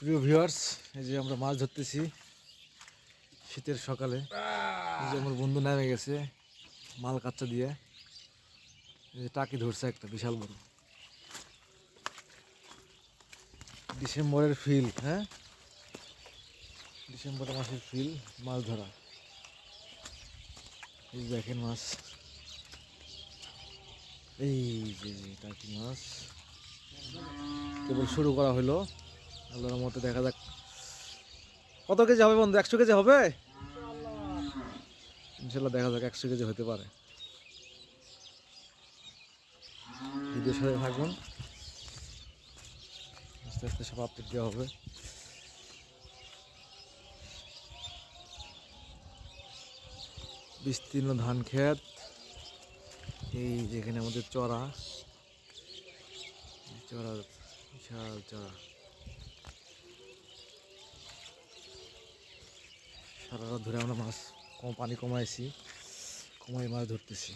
প্রিয় ভিউয়ার্স এই যে আমরা মাছ ধরতেছি শীতের সকালে। এই যে আমার বন্ধু নেমে গেছে মাল কাচ্চা দিয়ে। এই যে টাকি ধরছে একটা, বিশাল বড়। ডিসেম্বরের ফিল হ্যাঁ? ডিসেম্বর মাসের ফিল মাছ ধরা। এই দেখেন মাছ। এই যে টাকি মাছ। কেবল শুরু করা হলো। আল্লাহর মতো দেখা যাক। কত কেজি হবে বন্ধু? একশো কেজি হবে? ইনশাল্লাহ দেখা যাক, একশো কেজি হতে পারে। ভিডিওর আস্তে আস্তে সব আপডেট দেওয়া হবে। বিস্তীর্ণ ধান ক্ষেত। এই যেখানে আমাদের চড়া। চড়া, বিশাল চড়া। সারা রাত ধরে আমরা মাছ কম পানি কমাইছি কমাই মাছ ধরতেছি।